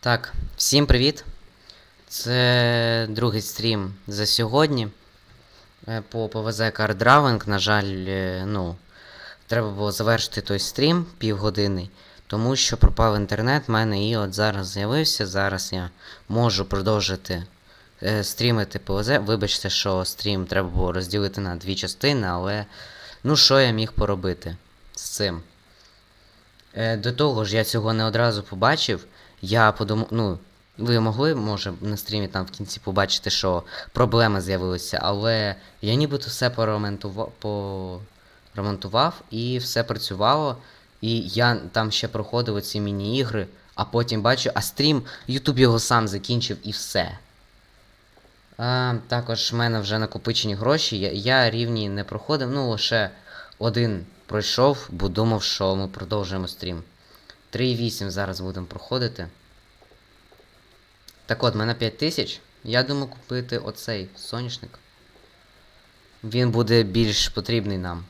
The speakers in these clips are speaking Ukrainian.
Так, всім привіт. Це другий стрім за сьогодні. Е, По ПВЗ Card на жаль, е, ну, треба було завершити той стрім півгодини, тому що пропав інтернет в мене і от зараз з'явився. Зараз я можу продовжити е, стрімити ПВЗ. Вибачте, що стрім треба було розділити на дві частини, але ну що я міг поробити з цим? Е, до того ж, я цього не одразу побачив. Я подумав, ну, ви могли, може, на стрімі там в кінці побачити, що проблеми з'явилися, але я нібито все поремонтував, і все працювало. І я там ще проходив оці міні-ігри, а потім бачу, а стрім, Ютуб його сам закінчив і все. А, також в мене вже накопичені гроші. Я, я рівні не проходив, ну лише один пройшов, бо думав, що ми продовжуємо стрім. 3,8 зараз будемо проходити. Так от, в мене 5000. Я думаю купити оцей соняшник. Він буде більш потрібний нам.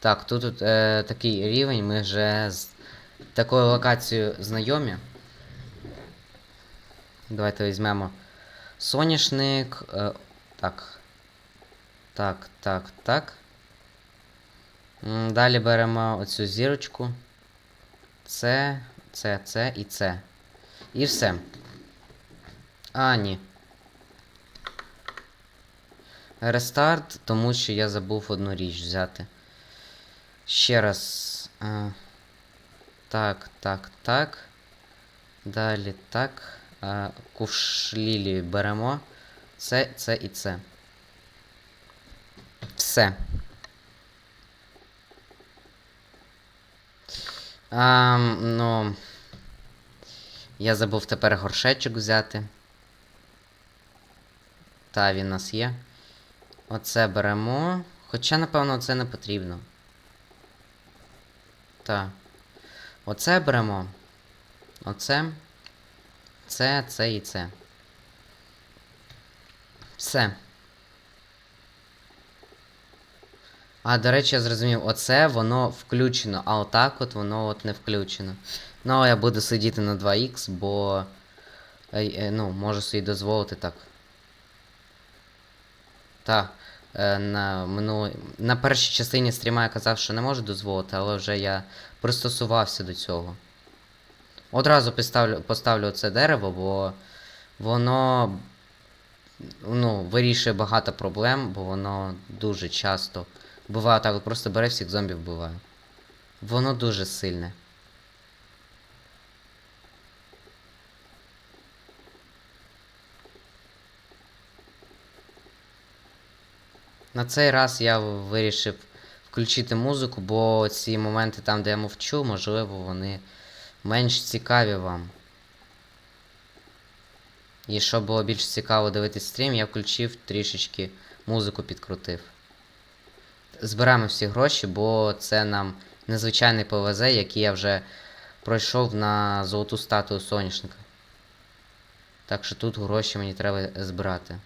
Так, тут, тут е, такий рівень, ми вже з такою локацією знайомі. Давайте візьмемо соняшник. Е, так. Так, так, так. Далі беремо оцю зірочку. Це, це, це і це. І все. А, ні. Рестарт, тому що я забув одну річ взяти. Ще раз. А, так, так, так. Далі так. А, кувшлілі беремо. Це, це і це. Все. А, ну. Я забув тепер горшечок взяти. Та, він у нас є. Оце беремо. Хоча, напевно, це не потрібно. Так. Оце беремо. Оце. Це, це і це. Все. А, до речі, я зрозумів, оце воно включено, а отак от воно от не включено. Ну, але я буду сидіти на 2х, бо. е, е, Ну, можу собі дозволити так. Так. Е, на минулій... на першій частині стріма я казав, що не можу дозволити, але вже я пристосувався до цього. Одразу поставлю, поставлю це дерево, бо воно ну, вирішує багато проблем, бо воно дуже часто буває так, просто бере всіх зомбів вбиває. Воно дуже сильне. На цей раз я вирішив включити музику, бо ці моменти там, де я мовчу, можливо, вони менш цікаві вам. І щоб було більш цікаво дивитись стрім, я включив трішечки музику підкрутив. Збираємо всі гроші, бо це нам незвичайний ПВЗ, який я вже пройшов на золоту статую соняшника. Так що тут гроші мені треба збирати.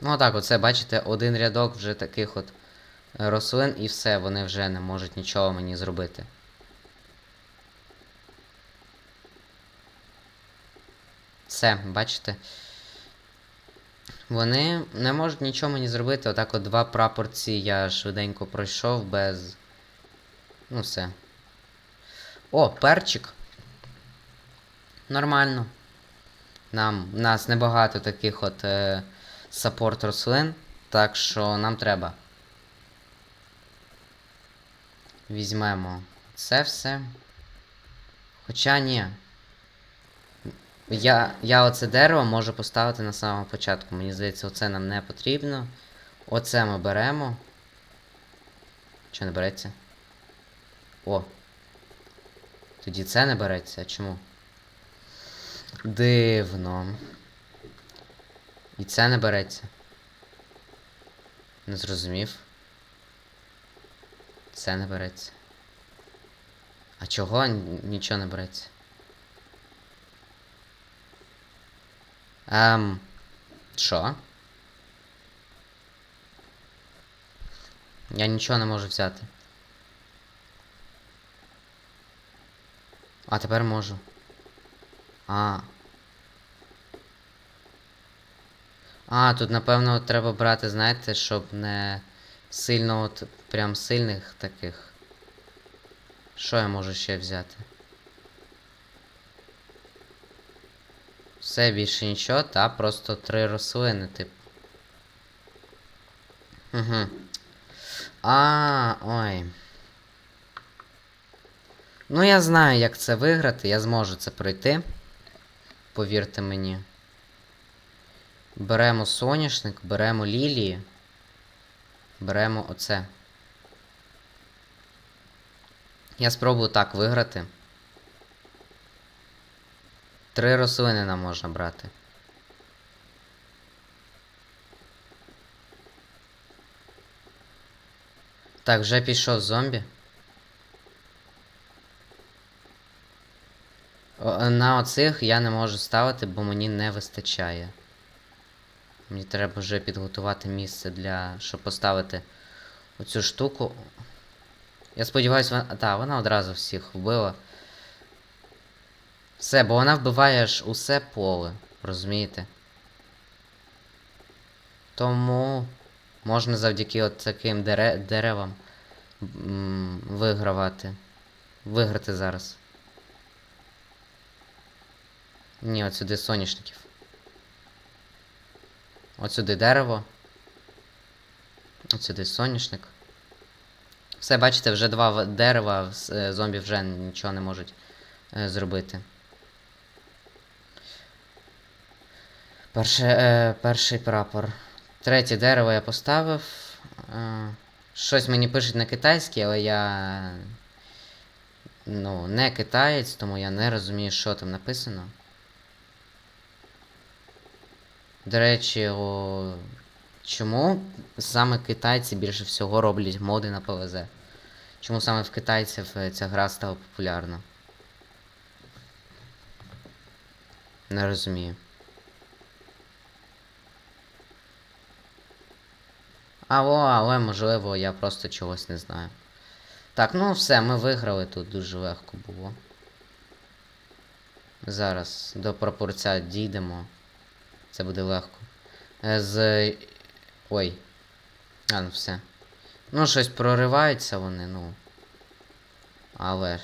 Ну так, оце, бачите, один рядок вже таких от рослин і все, вони вже не можуть нічого мені зробити. Все, бачите? Вони не можуть нічого мені зробити. Отак от два прапорці я швиденько пройшов без. Ну все. О, перчик. Нормально. Нам, нас небагато таких от е, саппорт рослин, так що нам треба. Візьмемо це все. Хоча ні. Я я оце дерево можу поставити на самому початку. Мені здається, оце нам не потрібно. Оце ми беремо. Що не береться? О. Тоді це не береться. Чому? Дивно. І це не береться. Не зрозумів. Це не береться. А чого нічого не береться? Ем. Що? Я нічого не можу взяти. А тепер можу. А. А, тут напевно треба брати, знаєте, щоб не сильно от прям сильних таких. Що я можу ще взяти? Все більше нічого, та просто три рослини, типу. Угу. А, ой. Ну, я знаю, як це виграти, я зможу це пройти. Повірте мені. Беремо соняшник, беремо лілії. Беремо оце. Я спробую так виграти. Три рослини нам можна брати. Так, вже пішов зомбі. На оцих я не можу ставити, бо мені не вистачає. Мені треба вже підготувати місце для. щоб поставити оцю штуку. Я сподіваюся, вона. Так, вона одразу всіх вбила. Все, бо вона вбиває ж усе поле, розумієте? Тому можна завдяки от таким дере... деревам вигравати. Виграти зараз. Ні, от сюди соняшників. От сюди дерево. От сюди соняшник. Все, бачите, вже два дерева, е, зомбі вже нічого не можуть е, зробити. Перше, е, перший прапор. Третє дерево я поставив. Е, щось мені пишуть на китайській, але я. Ну, не китаєць, тому я не розумію, що там написано. До речі, о... чому саме китайці більше всього роблять моди на ПВЗ? Чому саме в китайців е, ця гра стала популярна? Не розумію. Алло, але можливо я просто чогось не знаю. Так, ну все, ми виграли тут дуже легко було. Зараз до прапорця дійдемо. Це буде легко. Е, З. Ой. А, ну все. Ну, щось прориваються вони, ну. Але.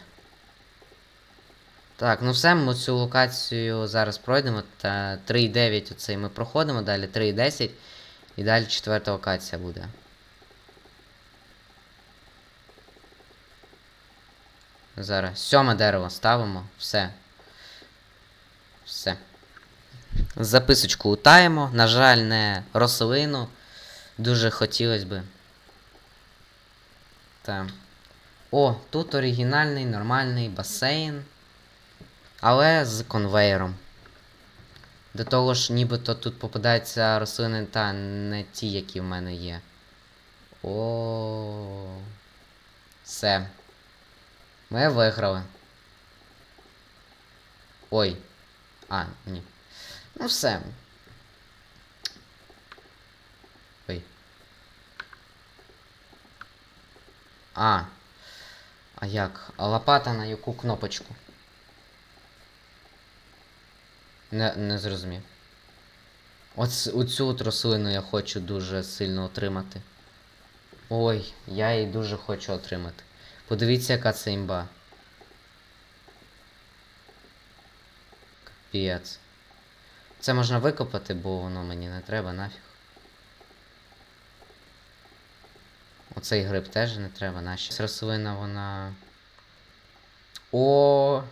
Так, ну все, ми цю локацію зараз пройдемо. Та 3.9 оцей ми проходимо, далі 3.10. І далі четверта локація буде. Зараз. Сьоме дерево ставимо. Все. Все. Записочку утаємо. На жаль, не рослину. Дуже хотілося би. Так. О, тут оригінальний нормальний басейн. Але з конвейером. До того ж, нібито тут попадаються рослини та не ті, які в мене є. О. Все. Ми виграли. Ой. А, ні. Ну все. Ой. А. А як? А лопата на яку кнопочку? Не, не зрозумів. Оц, оцю от рослину я хочу дуже сильно отримати. Ой, я її дуже хочу отримати. Подивіться, яка це імба. Капець. Це можна викопати, бо воно мені не треба нафіг. Оцей гриб теж не треба наші. Рослина вона. О!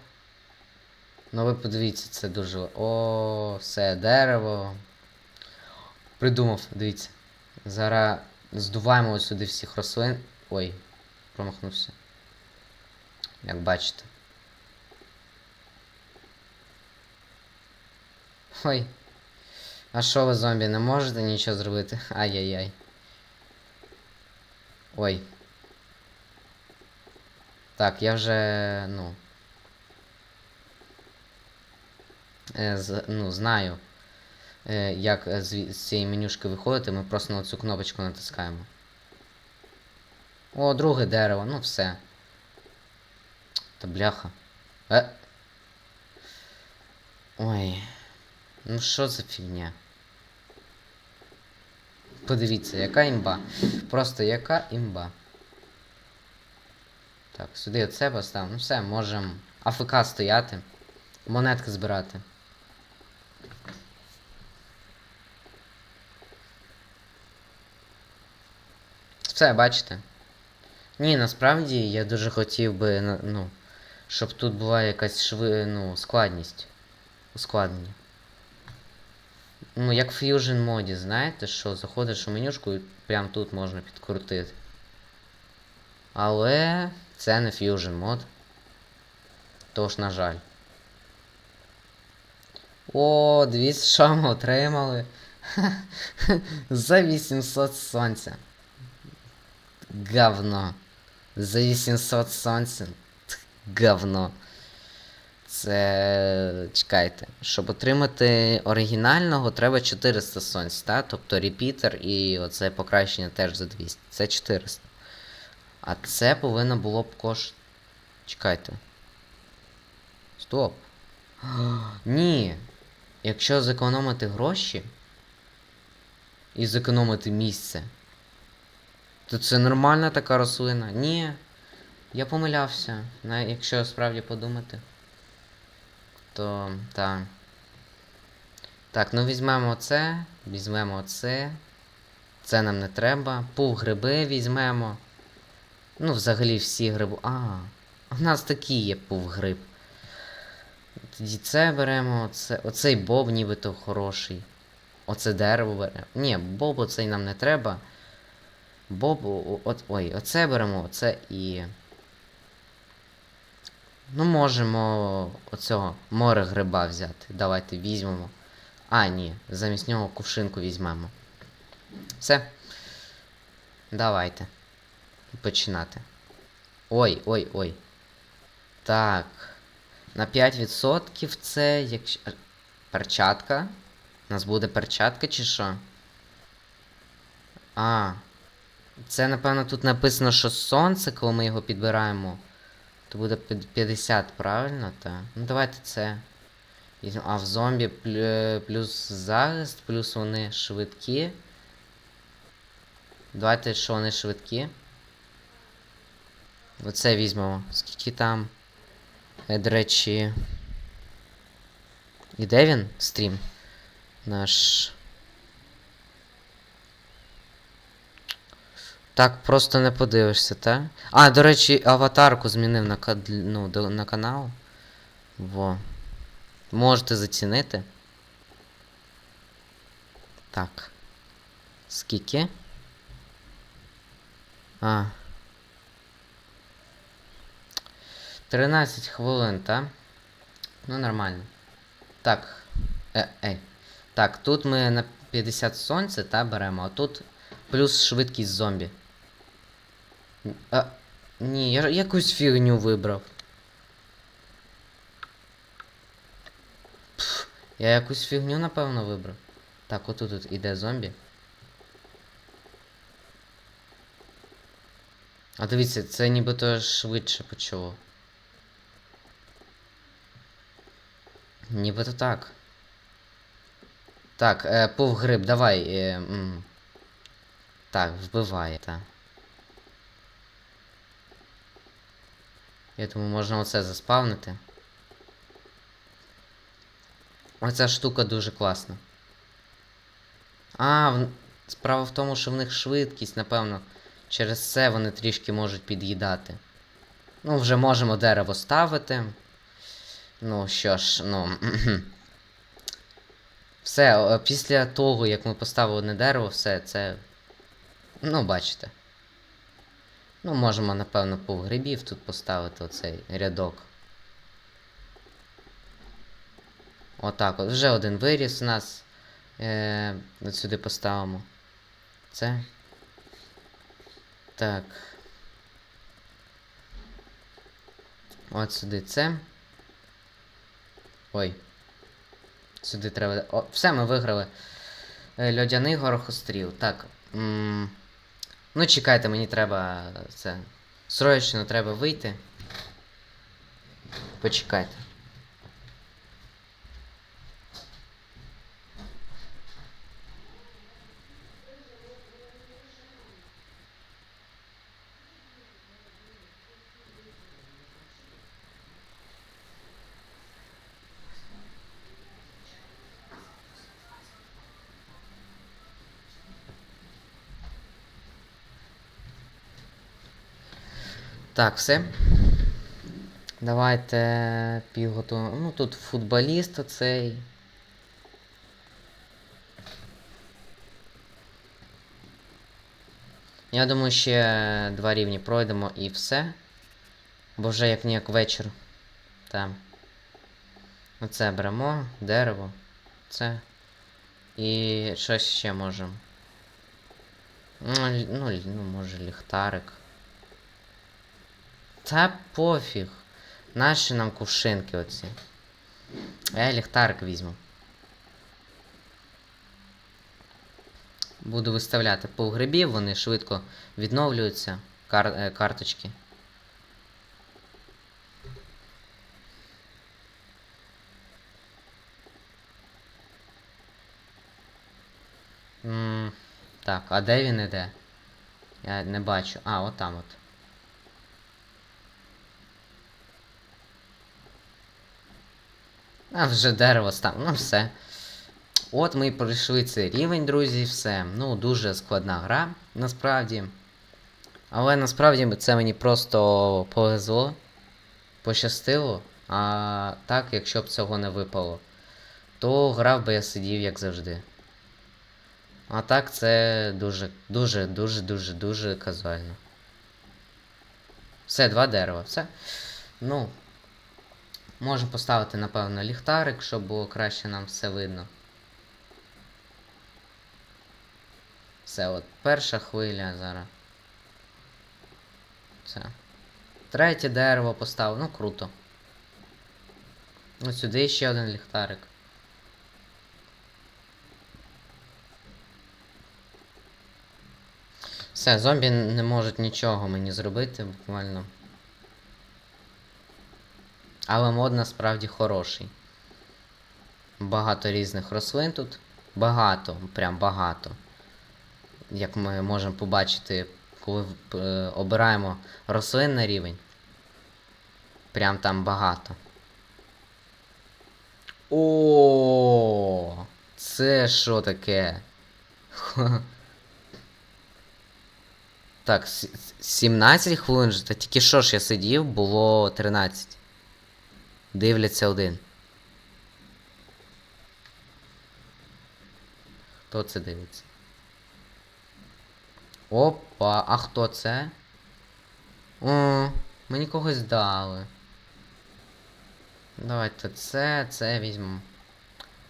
Ну ви подивіться, це дуже. О, все, дерево. Придумав, дивіться. Зараз здуваємо ось сюди всіх рослин. Ой, промахнувся. Як бачите. Ой. А що ви зомбі не можете нічого зробити? Ай-яй-яй. Ой. Так, я вже, ну. Е, з, ну, знаю, е, як е, з, з цієї менюшки виходити, ми просто на цю кнопочку натискаємо. О, друге дерево, ну все. Та бляха. Е. Ой. Ну що за фігня? Подивіться, яка імба. Просто яка імба. Так, сюди оце поставимо. Ну все, можемо АФК стояти. Монетки збирати. Все, бачите? Ні, насправді я дуже хотів би, ну, щоб тут була якась шви, ну, складність. Ускладнення. Ну, як в Fusion моді, знаєте, що заходиш у менюшку і прям тут можна підкрутити. Але це не Fusion мод. Тож, на жаль. О, дивіться, що ми отримали. За 800 сонця. Говно. За 800 сонця. Говно. Це. Чекайте. Щоб отримати оригінального, треба 400 сонць, так? Тобто репітер і оце покращення теж за 200. Це 400. А це повинно було б кош. Чекайте. Стоп. Ні. Якщо зекономити гроші і зекономити місце, то це нормальна така рослина. Ні. Я помилявся. Якщо справді подумати. То так. Так, ну візьмемо оце, візьмемо оце. Це нам не треба. Пув гриби візьмемо. Ну, взагалі всі гриби. А, у нас такі є пув гриб. Тоді це беремо, оце, оцей боб нібито хороший. Оце дерево беремо. Ні, боб оцей нам не треба. Боб, от, ой, оце беремо, оце і. Ну, можемо оцього море гриба взяти. Давайте візьмемо. А, ні, замість нього кувшинку візьмемо. Все. Давайте. Починати. Ой, ой, ой. Так. На 5% це якщо. Перчатка. У нас буде перчатка чи що? А. Це, напевно, тут написано, що сонце, коли ми його підбираємо. То буде 50, правильно? Так. Ну давайте це. А в зомбі плюс захист, плюс вони швидкі. Давайте, що вони швидкі. Оце візьмемо. Скільки там? Е, До речі. І де він? Стрім? Наш. Так просто не подивишся, та? А, до речі, аватарку змінив на, ну, на канал. Во. Можете зацінити. Так. Скільки? А. 13 хвилин, та? Ну, нормально. Так. Е, ей. Так, тут ми на 50 сонця, та, беремо, а тут плюс швидкість зомбі. А, ні, я якусь фігню вибрав. Пф, я якусь фігню, напевно, вибрав. Так, отут тут іде зомбі. А дивіться, це нібито швидше почало. Нібито так. Так, е, повгриб, давай. Е. Так, вбиває, так. Я думаю, можна оце заспавнити. Оця штука дуже класна. А, в... справа в тому, що в них швидкість, напевно. Через це вони трішки можуть під'їдати. Ну, вже можемо дерево ставити. Ну що ж, ну. Все, після того, як ми поставили одне дерево, все це. Ну, бачите. Ну, можемо, напевно, повгрибів тут поставити оцей рядок. Отак от. Вже один виріс у нас. Е, сюди поставимо. Це. Так. От сюди це. Ой. Сюди треба. О, все, ми виграли. Е, Льодяний горохостріл. Так. М ну, чекайте, мені треба це. Срочно треба вийти. Почекайте. Так, все. Давайте підготуємо. Ну тут футболіст оцей. Я думаю, ще два рівні пройдемо і все. Бо вже як ніяк вечір. Там. Оце беремо, дерево. Це. І щось ще можемо. Ну, ну, ну, може ліхтарик. Та пофіг. Наші нам кувшинки оці. Я ліхтарик візьму. Буду виставляти погребів, вони швидко відновлюються. Кар е, карточки. М, Так, а де він іде? Я не бачу. А, от там от. А вже дерево став. Ну все. От ми і пройшли цей рівень, друзі, все. Ну, дуже складна гра, насправді. Але насправді це мені просто повезло, пощастило. А так, якщо б цього не випало, то грав би я сидів, як завжди. А так це дуже, дуже, дуже, дуже, дуже казуально. Все, два дерева, все. Ну. Можу поставити, напевно, ліхтарик, щоб було краще нам все видно. Все, от перша хвиля зараз. Все. Третє дерево поставив, ну круто. Ось сюди ще один ліхтарик. Все, зомбі не можуть нічого мені зробити, буквально. Але мод насправді хороший. Багато різних рослин тут. Багато, прям багато. Як ми можемо побачити, коли е, обираємо рослинний рівень. Прям там багато. О, це що таке? Так, 17 хвилин, та тільки що ж я сидів, було 13. Дивляться один. Хто це дивиться? Опа, а хто це? О, мені когось дали. Давайте це, це візьмемо.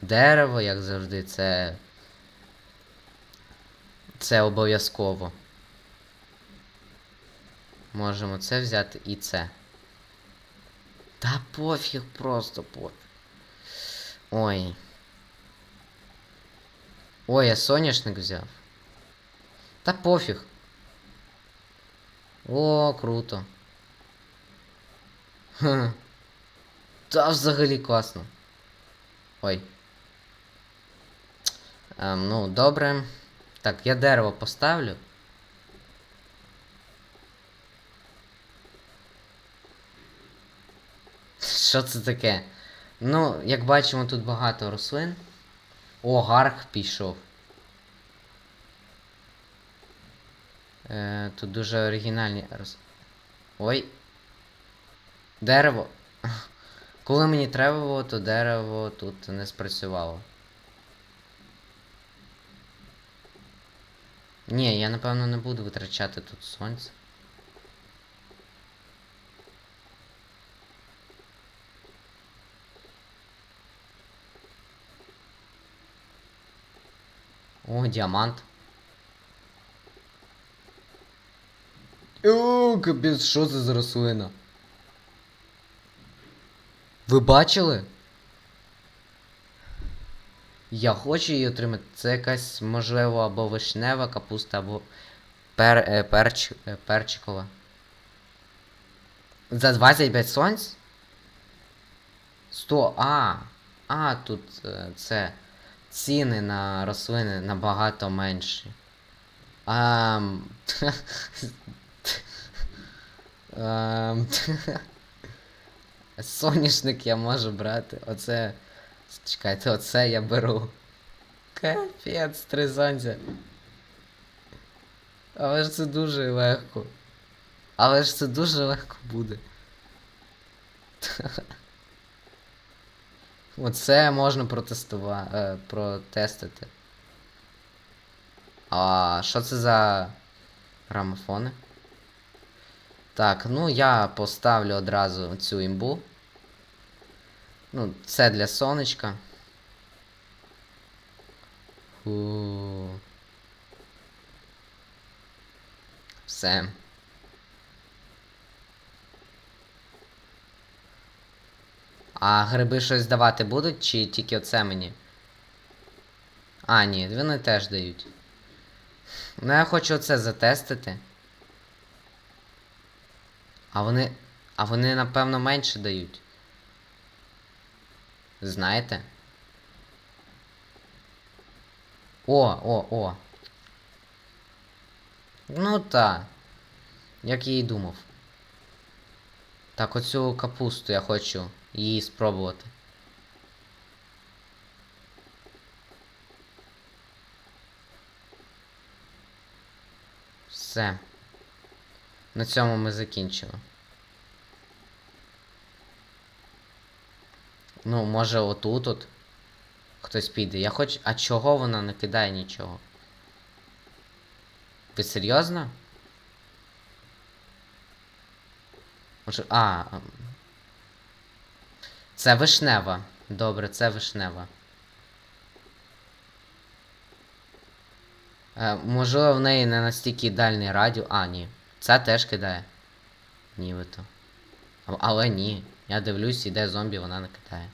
Дерево, як завжди, це. Це обов'язково. Можемо це взяти і це. Та пофіг просто пофіг. Ой. Ой, я соняшник взяв. Та пофіг. О, круто. Ха. Та взагалі класно. Ой. Ем, ну, добре. Так, я дерево поставлю. Що це таке? Ну, як бачимо, тут багато рослин. О, гарх пішов. Е, тут дуже оригінальні рос... Ой. Дерево. Коли мені треба було, то дерево тут не спрацювало. Ні, я напевно не буду витрачати тут сонце. О, діамант. О, капець, що це за рослина? Ви бачили? Я хочу її отримати. Це якась, можливо, або вишнева капуста, або пер, е, перч, е, перчикова. За 25 сонць? 100. А. А, тут е, це. Ціни на рослини набагато менші. Ам... Соняшник я можу брати. Оце. Чекайте, оце я беру. Капець, три сонця. Але ж це дуже легко. Але ж це дуже легко буде. Оце можна протестувати. Е, протестити. А що це за грамофони? Так, ну я поставлю одразу цю імбу. Ну, це для сонечка. Фу. Все. А гриби щось давати будуть, чи тільки оце мені? А, ні, вони теж дають. Ну я хочу оце затестити. А вони. А вони, напевно, менше дають. Знаєте? О, о, о. Ну та. Як я і думав. Так, оцю капусту я хочу її спробувати. Все. На цьому ми закінчили. Ну, може отут от хтось піде. Я хоч. А чого вона не кидає нічого? Ви серйозно? Може. А. Це вишнева. Добре, це вишнева. Е, можливо, в неї не настільки дальний радіо. А, ні. Це теж кидає. Нібито. Але ні. Я дивлюсь, іде зомбі, вона не кидає.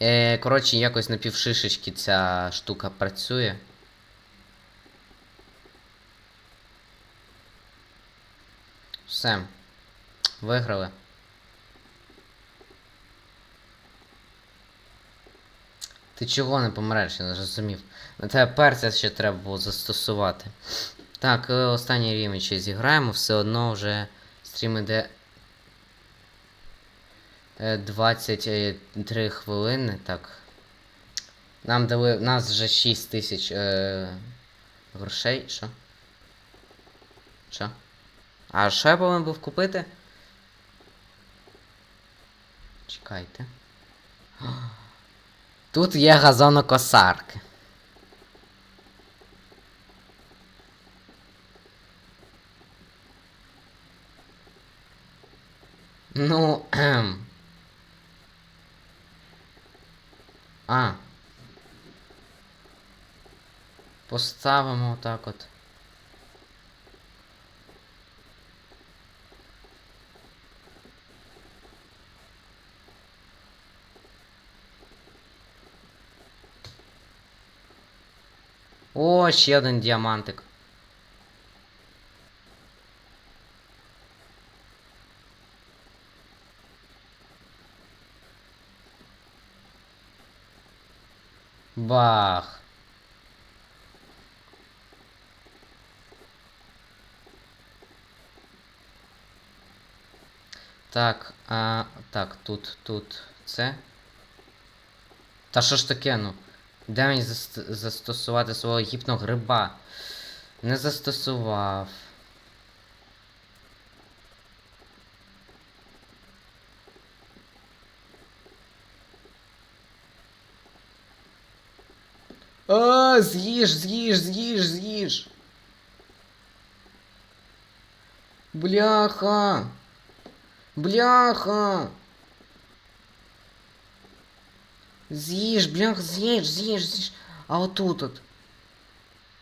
Е, коротше, якось на півшишечки ця штука працює. Все. Виграли. Ти чого не помреш, я не зрозумів. На тебе перця ще треба було застосувати. Так, е, останній рівень ще зіграємо, все одно вже стрім іде е, 23 хвилини, так. Нам дали. Нас вже 6 тисяч е, грошей. Що? Що? А що я повинен був купити? Чекайте. Тут є газонокосарки. Ну. ем. А. Поставимо отак от. О, ще один діамантик. Бах. Так, а, так, тут, тут це. Та що ж таке, ну? Де мені заст- застосувати свого гіпногриба? Не застосував. А, з'їж, з'їж, з'їж, з'їж. Бляха. Бляха. З'їж, блях, з'їж, з'їж, з'їж. А отут от.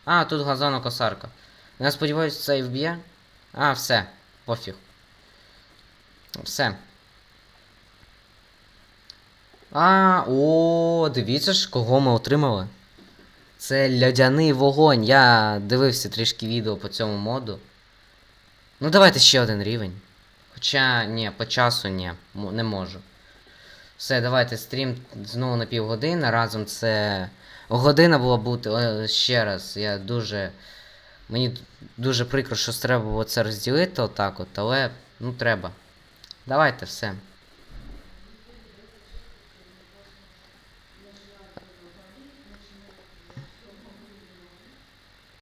А, тут газонокосарка. Я сподіваюся, це і вб'є. А, все. Пофіг. Все. А, о, дивіться ж, кого ми отримали. Це льодяний вогонь. Я дивився трішки відео по цьому моду. Ну, давайте ще один рівень. Хоча, ні, по часу ні, не можу. Все, давайте стрім знову на півгодини. Разом це. Година була бути е, ще раз. Я дуже. Мені дуже прикро, що треба було це розділити отак от, але ну треба. Давайте все.